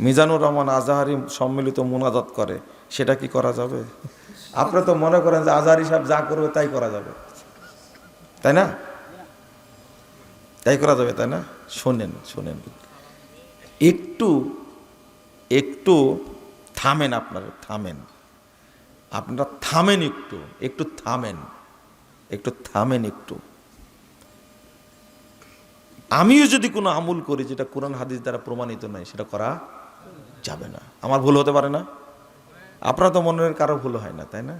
মিজানুর রহমান আজাহারি সম্মিলিত মোনাজাত করে, সেটা কি করা যাবে? আপনারা তো মনে করেন যে আজাহারি সাহেব যা করবে তাই করা যাবে। তাই না? তাই করা যাবে, তাই না? শোনেন শোনেন। একটু একটু থামেন আপনারা থামেন। আপনারা থামেন একটু একটু থামেন একটু থামেন একটু। আমিও যদি কোনো আমল করি, যেটা কোরআন হাদিস দ্বারা প্রমাণিত নয়, সেটা করা যাবে না। আমার ভুল হতে পারে না? আপনার তো মনের কারও ভুল হয় না, তাই না?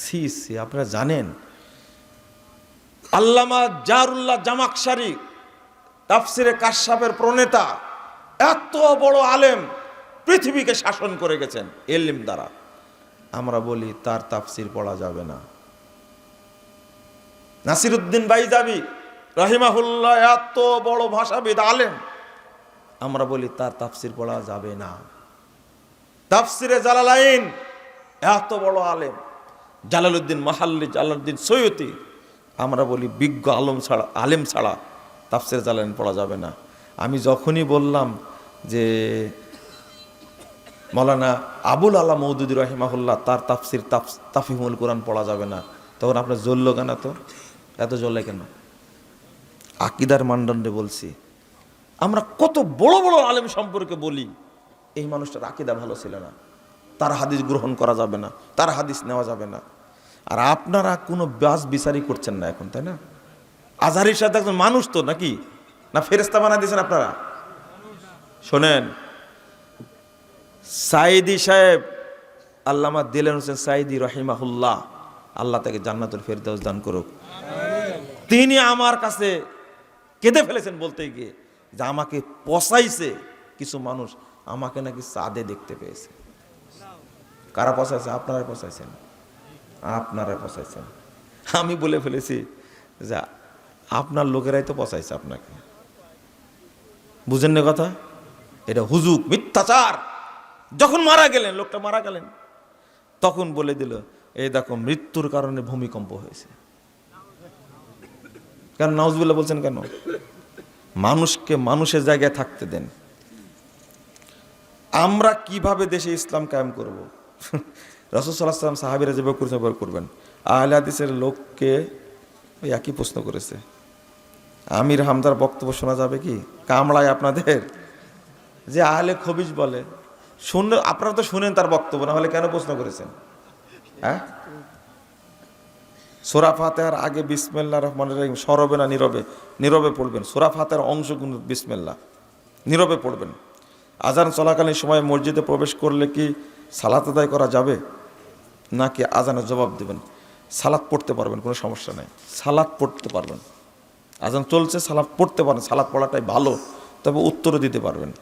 সি সি, আপনারা জানেন। আল্লামা জারুল্লাহ জামাকশারি তাফসিরে কাশ্যাপের প্রণেতা, এত বড় আলেম পৃথিবীকে শাসন করে গেছেন এলিম দ্বারা। আমরা বলি, তার তাফসির পড়া যাবে না। নাসিরুদ্দিন বাইজাবি, রাহিমাহুল্লাহ, এত বড় ভাষাবিদ আলেম। আমরা বলি, তার তাফসির পড়া যাবে না। তাফসিরে জালালাইন, এত বড় আলেম। জালালউদ্দিন মাহাল্লি, জালালউদ্দিন সৈয়তি আমরা বলি, বিজ্ঞ আলম ছাড়া, আলেম ছাড়া তাফসির জালালাইন পড়া যাবে না। আমি যখনই বললাম যে, মৌলানা আবুল আলা মৌদুদি রহিমাহুল্লাহ, তার তাফসির তাফ- তাফিমুল কোরআন পড়া যাবে না। তখন আপনার জ্বললো কেন তো এত জ্বলে কেন? আকিদার মানদণ্ডে বলছি আমরা কত বড় বড় আলেম সম্পর্কে বলি। এই মানুষটার আকিদা ভালো ছিল না। তার হাদিস গ্রহণ করা যাবে না, তার হাদিস নেওয়া যাবে না। আর আপনারা কোনো বাস বিচারই করছেন না এখন, তাই না? আজহারির সাথে একজন মানুষ তো নাকি? না ফেরেস্তা বানা দিয়েছেন আপনারা? শোনেন সাইদি সাহেব, আল্লামা দিলেন হোসেন সাইদি রহিমাহুল্লাহ, আল্লাহ তাকে জান্নাতুল ফেরদাউস দান করুক। তিনি আমার কাছে কেঁদে ফেলেছেন বলতে গিয়ে। যে আমাকে পসাইছে কিছু মানুষ, আমাকে নাকি সাদে দেখতে পেয়েছে। কারা পসাইছে আপনারা পসাইছেন আপনারা পসাইছেন আমি বলে ফেলেছি যে আপনার লোকেরাই তো পসাইছে আপনাকে। বুঝেন না কথা? এটা হুজুক মিথ্যাচার। যখন মারা গেলেন, লোকটা মারা গেলেন, তখন বলে দিল, এই দেখো, মৃত্যুর কারণে ভূমিকম্প হয়েছে। কেন নাউজবিল্লা বলছেন কেন? মানুষকে মানুষের জায়গায় থাকতে দেন। আমরা কীভাবে দেশে ইসলাম কায়েম করব? রসদাল্লাহ সাল্লাম সাহাবিরা যেভাবে সেভাবে করবেন, আহলে হাদিসের লোককে ওই একই প্রশ্ন করেছে। আমির হামদার বক্তব্য শোনা যাবে কি? কামড়ায় আপনাদের? যে আহলে খবিজ বলে। শুনলে, আপনারা তো শুনেন তার বক্তব্য, না হলে কেন প্রশ্ন করেছেন? হ্যাঁ? সোরা ফাতেহার আগে বিসমেল্লা রহমান রহিম, সরবে না নীরবে? নীরবে পড়বেন। সোরা ফাতেহার অংশগুলো বিসমেল্লা নীরবে পড়বেন। আজান চলাকালীন সময় মসজিদে প্রবেশ করলে কি সালাত আদায় করা যাবে? নাকি আজানের জবাব দেবেন? সালাত পড়তে পারবেন, কোনো সমস্যা নাই। সালাত পড়তে পারবেন। আজান চলছে, সালাত পড়তে পারেন। সালাত পড়াটাই ভালো, তবে উত্তরও দিতে পারবেন।